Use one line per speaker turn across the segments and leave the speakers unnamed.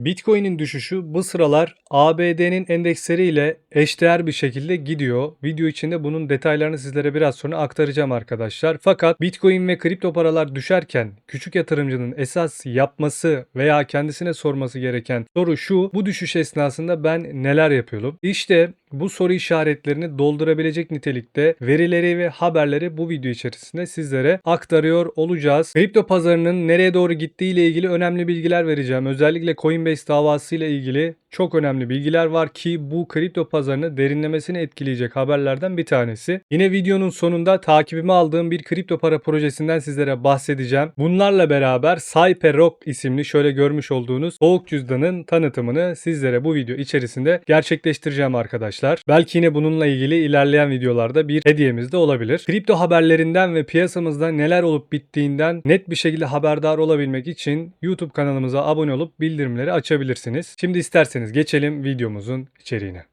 Bitcoin'in düşüşü bu sıralar ABD'nin endeksleriyle eşdeğer bir şekilde gidiyor. Video içinde bunun detaylarını sizlere biraz sonra aktaracağım arkadaşlar. Fakat Bitcoin ve kripto paralar düşerken küçük yatırımcının esas yapması veya kendisine sorması gereken soru şu. Bu düşüş esnasında ben neler yapıyorum? İşte bu soru işaretlerini doldurabilecek nitelikte verileri ve haberleri bu video içerisinde sizlere aktarıyor olacağız. Kripto pazarının nereye doğru gittiği ile ilgili önemli bilgiler vereceğim. Özellikle Coinbase davası ile ilgili çok önemli bilgiler var ki bu kripto pazarını derinlemesine etkileyecek haberlerden bir tanesi. Yine videonun sonunda takibime aldığım bir kripto para projesinden sizlere bahsedeceğim. Bunlarla beraber Cyperrock isimli şöyle görmüş olduğunuz soğuk cüzdanın tanıtımını sizlere bu video içerisinde gerçekleştireceğim arkadaşlar. Belki yine bununla ilgili ilerleyen videolarda bir hediyemiz de olabilir. Kripto haberlerinden ve piyasamızda neler olup bittiğinden net bir şekilde haberdar olabilmek için YouTube kanalımıza abone olup bildirimleri açabilirsiniz. Şimdi isterseniz geçelim videomuzun içeriğine.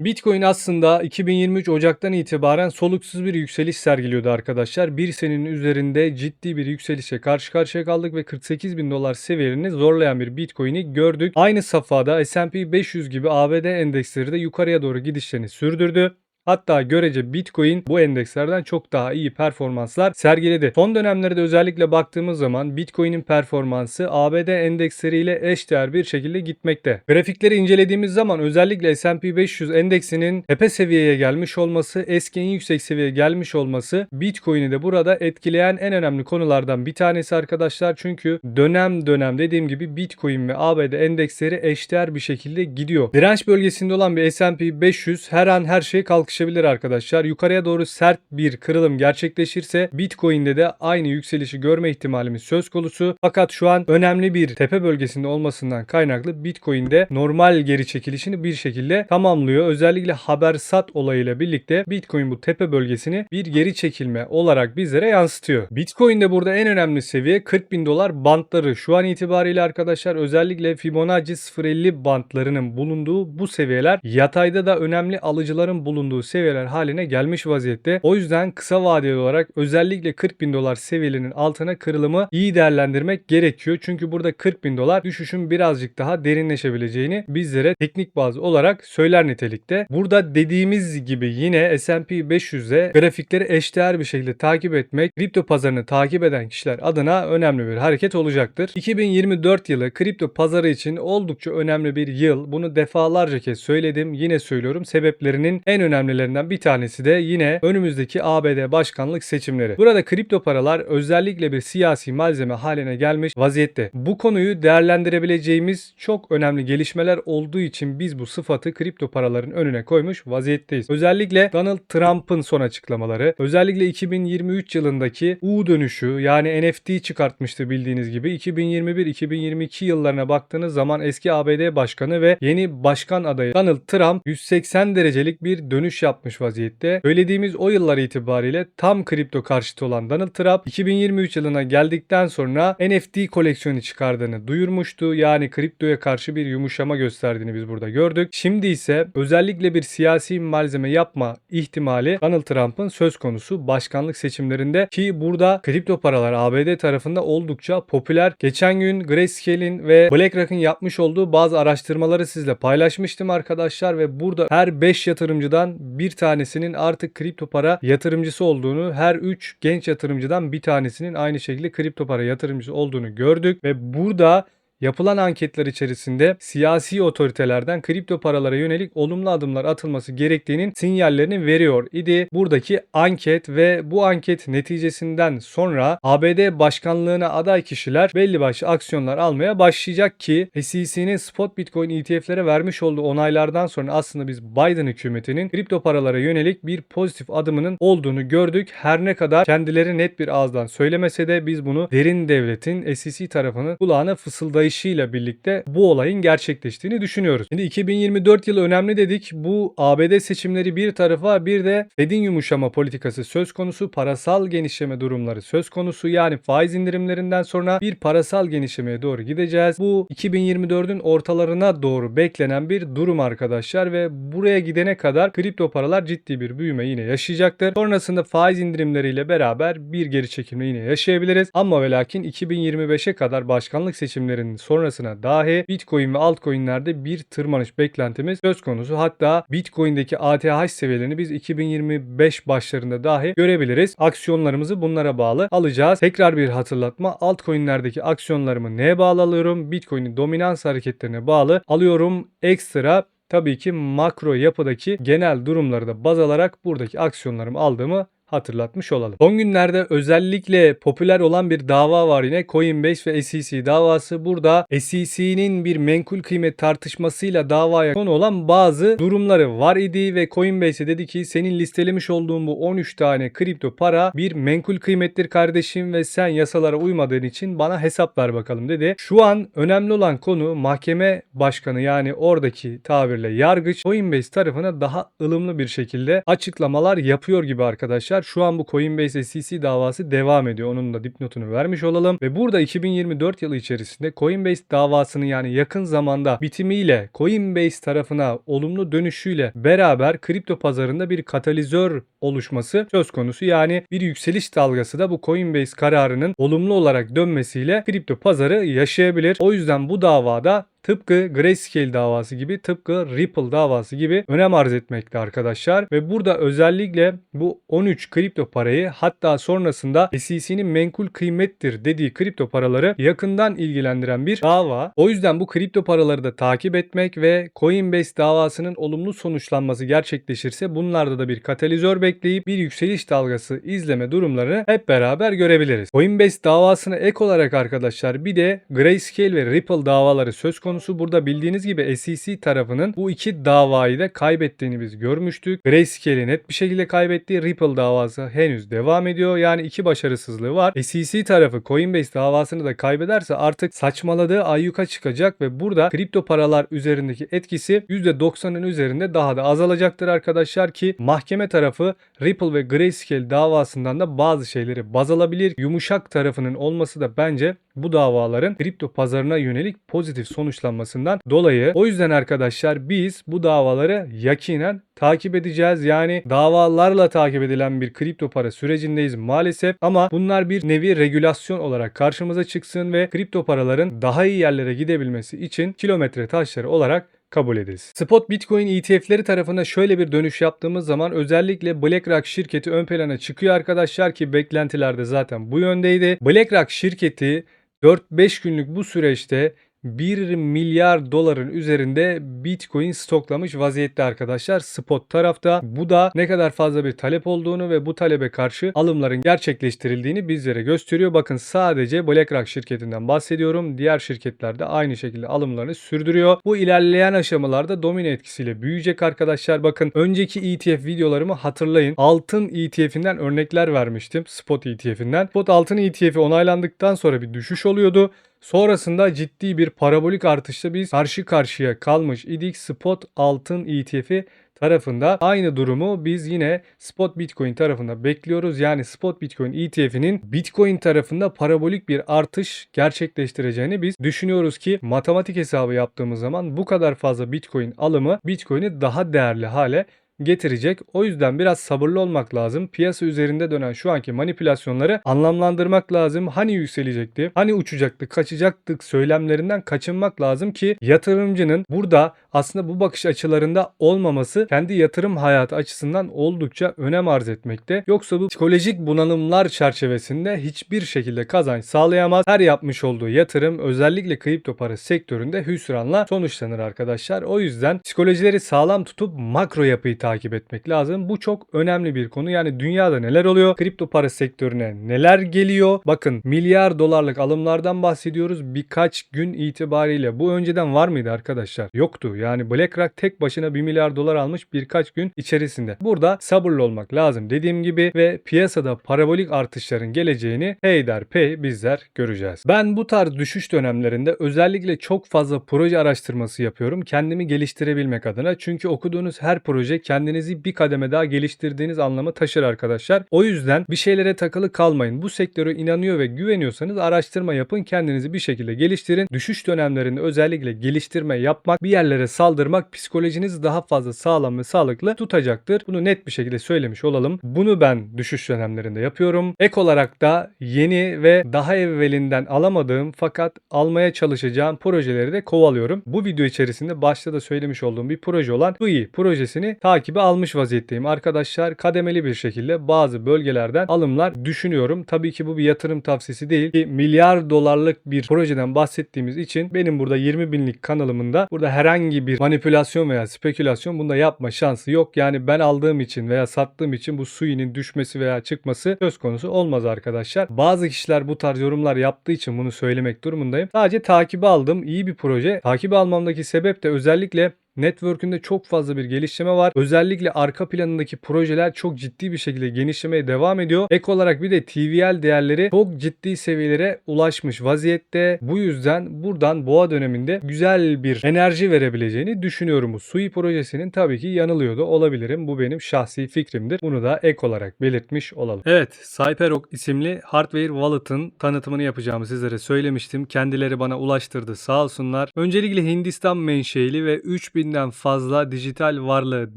Bitcoin aslında 2023 Ocak'tan itibaren soluksuz bir yükseliş sergiliyordu arkadaşlar. Bir senenin üzerinde ciddi bir yükselişe karşı karşıya kaldık ve 48 bin dolar seviyelerini zorlayan bir Bitcoin'i gördük. Aynı safhada S&P 500 gibi ABD endeksleri de yukarıya doğru gidişlerini sürdürdü. Hatta görece Bitcoin bu endekslerden çok daha iyi performanslar sergiledi. Son dönemlerde özellikle baktığımız zaman Bitcoin'in performansı ABD endeksleriyle eşdeğer bir şekilde gitmekte. Grafikleri incelediğimiz zaman özellikle S&P 500 endeksinin tepe seviyeye gelmiş olması, eski en yüksek seviyeye gelmiş olması Bitcoin'i de burada etkileyen en önemli konulardan bir tanesi arkadaşlar. Çünkü dönem dönem dediğim gibi Bitcoin ve ABD endeksleri eşdeğer bir şekilde gidiyor. Direnç bölgesinde olan bir S&P 500 her an her şey kalkışabilir arkadaşlar. Yukarıya doğru sert bir kırılım gerçekleşirse Bitcoin'de de aynı yükselişi görme ihtimalimiz söz konusu. Fakat şu an önemli bir tepe bölgesinde olmasından kaynaklı Bitcoin'de normal geri çekilişini bir şekilde tamamlıyor. Özellikle haber sat olayıyla birlikte Bitcoin bu tepe bölgesini bir geri çekilme olarak bizlere yansıtıyor. Bitcoin'de burada en önemli seviye 40 bin dolar bantları. Şu an itibariyle arkadaşlar özellikle Fibonacci 0.50 bantlarının bulunduğu bu seviyeler yatayda da önemli alıcıların bulunduğu seviyeler haline gelmiş vaziyette. O yüzden kısa vadeli olarak özellikle 40 bin dolar seviyelerinin altına kırılımı iyi değerlendirmek gerekiyor. Çünkü burada 40 bin dolar düşüşün birazcık daha derinleşebileceğini bizlere teknik bazı olarak söyler nitelikte. Burada dediğimiz gibi yine S&P 500'e grafikleri eşdeğer bir şekilde takip etmek kripto pazarını takip eden kişiler adına önemli bir hareket olacaktır. 2024 yılı kripto pazarı için oldukça önemli bir yıl. Bunu defalarca kez söyledim. Yine söylüyorum. Sebeplerinin en önemlilerinden bir tanesi de yine önümüzdeki ABD başkanlık seçimleri. Burada kripto paralar özellikle bir siyasi malzeme haline gelmiş vaziyette. Bu konuyu değerlendirebileceğimiz çok önemli gelişmeler olduğu için biz bu sıfatı kripto paraların önüne koymuş vaziyetteyiz. Özellikle Donald Trump'ın son açıklamaları, özellikle 2023 yılındaki U dönüşü yani NFT çıkartmıştı bildiğiniz gibi. 2021-2022 yıllarına baktığınız zaman eski ABD başkanı ve yeni başkan adayı Donald Trump 180 derecelik bir dönüş yapmış vaziyette. Söylediğimiz o yıllar itibariyle tam kripto karşıtı olan Donald Trump 2023 yılına geldikten sonra NFT koleksiyonu çıkardığını duyurmuştu. Yani kriptoya karşı bir yumuşama gösterdiğini biz burada gördük. Şimdi ise özellikle bir siyasi malzeme yapma ihtimali Donald Trump'ın söz konusu başkanlık seçimlerinde ki burada kripto paralar ABD tarafında oldukça popüler. Geçen gün Grayscale'in ve BlackRock'ın yapmış olduğu bazı araştırmaları sizle paylaşmıştım arkadaşlar ve burada her 5 yatırımcıdan bir tanesinin artık kripto para yatırımcısı olduğunu, her 3 genç yatırımcıdan bir tanesinin aynı şekilde kripto para yatırımcısı olduğunu gördük ve burada Yapılan anketler içerisinde siyasi otoritelerden kripto paralara yönelik olumlu adımlar atılması gerektiğinin sinyallerini veriyor idi. Buradaki anket ve bu anket neticesinden sonra ABD başkanlığına aday kişiler belli başlı aksiyonlar almaya başlayacak ki SEC'nin spot Bitcoin ETF'lere vermiş olduğu onaylardan sonra aslında biz Biden hükümetinin kripto paralara yönelik bir pozitif adımının olduğunu gördük. Her ne kadar kendileri net bir ağızdan söylemese de biz bunu derin devletin SEC tarafının kulağına fısıldayış arayışıyla birlikte bu olayın gerçekleştiğini düşünüyoruz. Şimdi 2024 yılı önemli dedik. Bu ABD seçimleri bir tarafa bir de Fed'in yumuşama politikası söz konusu, parasal genişleme durumları söz konusu. Yani faiz indirimlerinden sonra bir parasal genişlemeye doğru gideceğiz. Bu 2024'ün ortalarına doğru beklenen bir durum arkadaşlar ve buraya gidene kadar kripto paralar ciddi bir büyüme yine yaşayacaktır. Sonrasında faiz indirimleriyle beraber bir geri çekilme yine yaşayabiliriz. Ama ve lakin 2025'e kadar başkanlık seçimlerinin sonrasına dahi Bitcoin ve altcoin'lerde bir tırmanış beklentimiz söz konusu. Hatta Bitcoin'deki ATH seviyelerini biz 2025 başlarında dahi görebiliriz. Aksiyonlarımızı bunlara bağlı alacağız. Tekrar bir hatırlatma. Altcoin'lerdeki aksiyonlarımı neye bağlı alıyorum? Bitcoin'in dominans hareketlerine bağlı alıyorum. Ekstra tabii ki makro yapıdaki genel durumları da baz alarak buradaki aksiyonlarımı aldığımı hatırlatmış olalım. Son günlerde özellikle popüler olan bir dava var yine Coinbase ve SEC davası. Burada SEC'nin bir menkul kıymet tartışmasıyla davaya konu olan bazı durumları var idi ve Coinbase dedi ki senin listelemiş olduğun bu 13 tane kripto para bir menkul kıymettir kardeşim ve sen yasalara uymadığın için bana hesap ver bakalım dedi. Şu an önemli olan konu mahkeme başkanı yani oradaki tabirle yargıç Coinbase tarafına daha ılımlı bir şekilde açıklamalar yapıyor gibi arkadaşlar. Şu an bu Coinbase SEC davası devam ediyor. Onun da dipnotunu vermiş olalım. Ve burada 2024 yılı içerisinde Coinbase davasının yani yakın zamanda bitimiyle Coinbase tarafına olumlu dönüşüyle beraber kripto pazarında bir katalizör oluşması söz konusu. Yani bir yükseliş dalgası da bu Coinbase kararının olumlu olarak dönmesiyle kripto pazarı yaşayabilir. O yüzden bu davada tıpkı Grayscale davası gibi tıpkı Ripple davası gibi önem arz etmekte arkadaşlar. Ve burada özellikle bu 13 kripto parayı hatta sonrasında SEC'nin menkul kıymettir dediği kripto paraları yakından ilgilendiren bir dava. O yüzden bu kripto paraları da takip etmek ve Coinbase davasının olumlu sonuçlanması gerçekleşirse bunlarda da bir katalizör bekleyip bir yükseliş dalgası izleme durumlarını hep beraber görebiliriz. Coinbase davasına ek olarak arkadaşlar bir de Grayscale ve Ripple davaları söz konusu konusu burada bildiğiniz gibi SEC tarafının bu iki davayı da kaybettiğini biz görmüştük. Grayscale'i net bir şekilde kaybettiği Ripple davası henüz devam ediyor. Yani iki başarısızlığı var. SEC tarafı Coinbase davasını da kaybederse artık saçmaladığı ayyuka çıkacak ve burada kripto paralar üzerindeki etkisi %90'ın üzerinde daha da azalacaktır arkadaşlar ki mahkeme tarafı Ripple ve Grayscale davasından da bazı şeyleri baz alabilir. Yumuşak tarafının olması da bence bu davaların kripto pazarına yönelik pozitif sonuçlanmasından dolayı. O yüzden arkadaşlar biz bu davaları yakinen takip edeceğiz. Yani davalarla takip edilen bir kripto para sürecindeyiz maalesef ama bunlar bir nevi regülasyon olarak karşımıza çıksın ve kripto paraların daha iyi yerlere gidebilmesi için kilometre taşları olarak kabul edilsin. Spot Bitcoin ETF'leri tarafına şöyle bir dönüş yaptığımız zaman özellikle BlackRock şirketi ön plana çıkıyor arkadaşlar ki beklentilerde zaten bu yöndeydi. BlackRock şirketi 4-5 günlük bu süreçte 1 milyar doların üzerinde Bitcoin stoklamış vaziyette arkadaşlar spot tarafta. Bu da ne kadar fazla bir talep olduğunu ve bu talebe karşı alımların gerçekleştirildiğini bizlere gösteriyor. Bakın sadece BlackRock şirketinden bahsediyorum. Diğer şirketler de aynı şekilde alımlarını sürdürüyor. Bu ilerleyen aşamalarda domino etkisiyle büyüyecek arkadaşlar. Bakın önceki ETF videolarımı hatırlayın. Altın ETF'inden örnekler vermiştim. Spot ETF'inden. Spot altın ETF'i onaylandıktan sonra bir düşüş oluyordu. Sonrasında ciddi bir parabolik artışla biz karşı karşıya kalmış idik. Spot altın ETF'i tarafında aynı durumu biz yine Spot Bitcoin tarafında bekliyoruz. Yani Spot Bitcoin ETF'inin Bitcoin tarafında parabolik bir artış gerçekleştireceğini biz düşünüyoruz ki matematik hesabı yaptığımız zaman bu kadar fazla Bitcoin alımı Bitcoin'i daha değerli hale getirecek. O yüzden biraz sabırlı olmak lazım. Piyasa üzerinde dönen şu anki manipülasyonları anlamlandırmak lazım. Hani yükselecekti, hani uçacaktı, kaçacaktık söylemlerinden kaçınmak lazım ki yatırımcının burada aslında bu bakış açılarında olmaması kendi yatırım hayatı açısından oldukça önem arz etmekte. Yoksa bu psikolojik bunalımlar çerçevesinde hiçbir şekilde kazanç sağlayamaz. Her yapmış olduğu yatırım özellikle kripto para sektöründe hüsranla sonuçlanır arkadaşlar. O yüzden psikolojileri sağlam tutup makro yapıyı takip etmek lazım. Bu çok önemli bir konu. Yani dünyada neler oluyor? Kripto para sektörüne neler geliyor? Bakın milyar dolarlık alımlardan bahsediyoruz birkaç gün itibariyle. Bu önceden var mıydı arkadaşlar? Yoktu. Yani BlackRock tek başına 1 milyar dolar almış birkaç gün içerisinde. Burada sabırlı olmak lazım dediğim gibi ve piyasada parabolik artışların geleceğini peyderpey bizler göreceğiz. Ben bu tarz düşüş dönemlerinde özellikle çok fazla proje araştırması yapıyorum. Kendimi geliştirebilmek adına. Çünkü okuduğunuz her proje kendinizi bir kademe daha geliştirdiğiniz anlamı taşır arkadaşlar. O yüzden bir şeylere takılı kalmayın. Bu sektöre inanıyor ve güveniyorsanız araştırma yapın. Kendinizi bir şekilde geliştirin. Düşüş dönemlerinde özellikle geliştirme yapmak, bir yerlere saldırmak psikolojinizi daha fazla sağlam ve sağlıklı tutacaktır. Bunu net bir şekilde söylemiş olalım. Bunu ben düşüş dönemlerinde yapıyorum. Ek olarak da yeni ve daha evvelinden alamadığım fakat almaya çalışacağım projeleri de kovalıyorum. Bu video içerisinde başta da söylemiş olduğum bir proje olan Sui projesini takibe almış vaziyetteyim. Arkadaşlar kademeli bir şekilde bazı bölgelerden alımlar düşünüyorum. Tabii ki bu bir yatırım tavsiyesi değil ki milyar dolarlık bir projeden bahsettiğimiz için benim burada 20 binlik kanalımında burada herhangi bir manipülasyon veya spekülasyon bunda yapma şansı yok. Yani ben aldığım için veya sattığım için bu Sui'nin düşmesi veya çıkması söz konusu olmaz arkadaşlar. Bazı kişiler bu tarz yorumlar yaptığı için bunu söylemek durumundayım. Sadece takibi aldım. İyi bir proje. Takibi almamdaki sebep de özellikle Network'ünde çok fazla bir geliştirme var. Özellikle arka planındaki projeler çok ciddi bir şekilde genişlemeye devam ediyor. Ek olarak bir de TVL değerleri çok ciddi seviyelere ulaşmış vaziyette. Bu yüzden buradan boğa döneminde güzel bir enerji verebileceğini düşünüyorum. Bu Sui projesinin tabii ki yanılıyordu olabilirim. Bu benim şahsi fikrimdir. Bunu da ek olarak belirtmiş olalım. Evet, Cyberrock isimli hardware wallet'ın tanıtımını yapacağımı sizlere söylemiştim. Kendileri bana ulaştırdı sağ olsunlar. Öncelikle Hindistan menşeili ve 3000 binden fazla dijital varlığı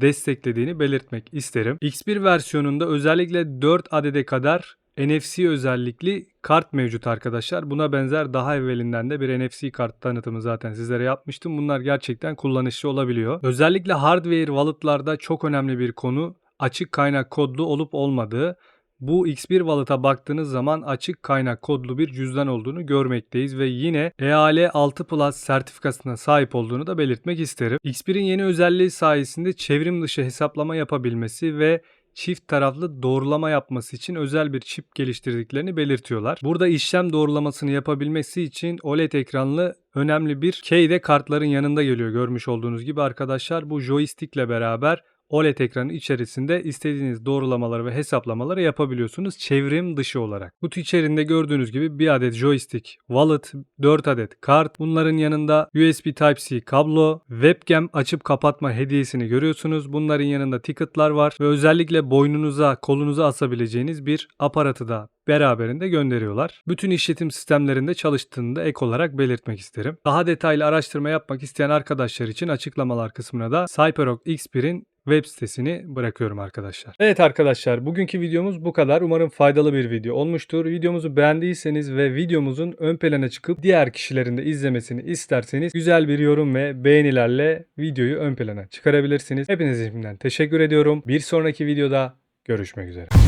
desteklediğini belirtmek isterim. X1 versiyonunda özellikle 4 adede kadar NFC özellikli kart mevcut arkadaşlar. Buna benzer daha evvelinden de bir NFC kart tanıtımı zaten sizlere yapmıştım. Bunlar gerçekten kullanışlı olabiliyor. Özellikle hardware wallet'larda çok önemli bir konu açık kaynak kodlu olup olmadığı. Bu X1 Wallet'a baktığınız zaman açık kaynak kodlu bir cüzdan olduğunu görmekteyiz ve yine EAL 6 Plus sertifikasına sahip olduğunu da belirtmek isterim. X1'in yeni özelliği sayesinde çevrim dışı hesaplama yapabilmesi ve çift taraflı doğrulama yapması için özel bir çip geliştirdiklerini belirtiyorlar. Burada işlem doğrulamasını yapabilmesi için OLED ekranlı önemli bir key de kartların yanında geliyor görmüş olduğunuz gibi arkadaşlar. Bu joystick ile beraber OLED ekranı içerisinde istediğiniz doğrulamaları ve hesaplamaları yapabiliyorsunuz çevrim dışı olarak. Kutu içerisinde gördüğünüz gibi bir adet joystick, wallet, 4 adet kart, bunların yanında USB Type-C kablo, webcam açıp kapatma hediyesini görüyorsunuz. Bunların yanında ticketlar var ve özellikle boynunuza, kolunuza asabileceğiniz bir aparatı da beraberinde gönderiyorlar. Bütün işletim sistemlerinde çalıştığını da ek olarak belirtmek isterim. Daha detaylı araştırma yapmak isteyen arkadaşlar için açıklamalar kısmına da Cyberrock X1'in web sitesini bırakıyorum arkadaşlar. Evet arkadaşlar bugünkü videomuz bu kadar. Umarım faydalı bir video olmuştur. Videomuzu beğendiyseniz ve videomuzun ön plana çıkıp diğer kişilerin de izlemesini isterseniz güzel bir yorum ve beğenilerle videoyu ön plana çıkarabilirsiniz. Hepinize şimdiden teşekkür ediyorum. Bir sonraki videoda görüşmek üzere.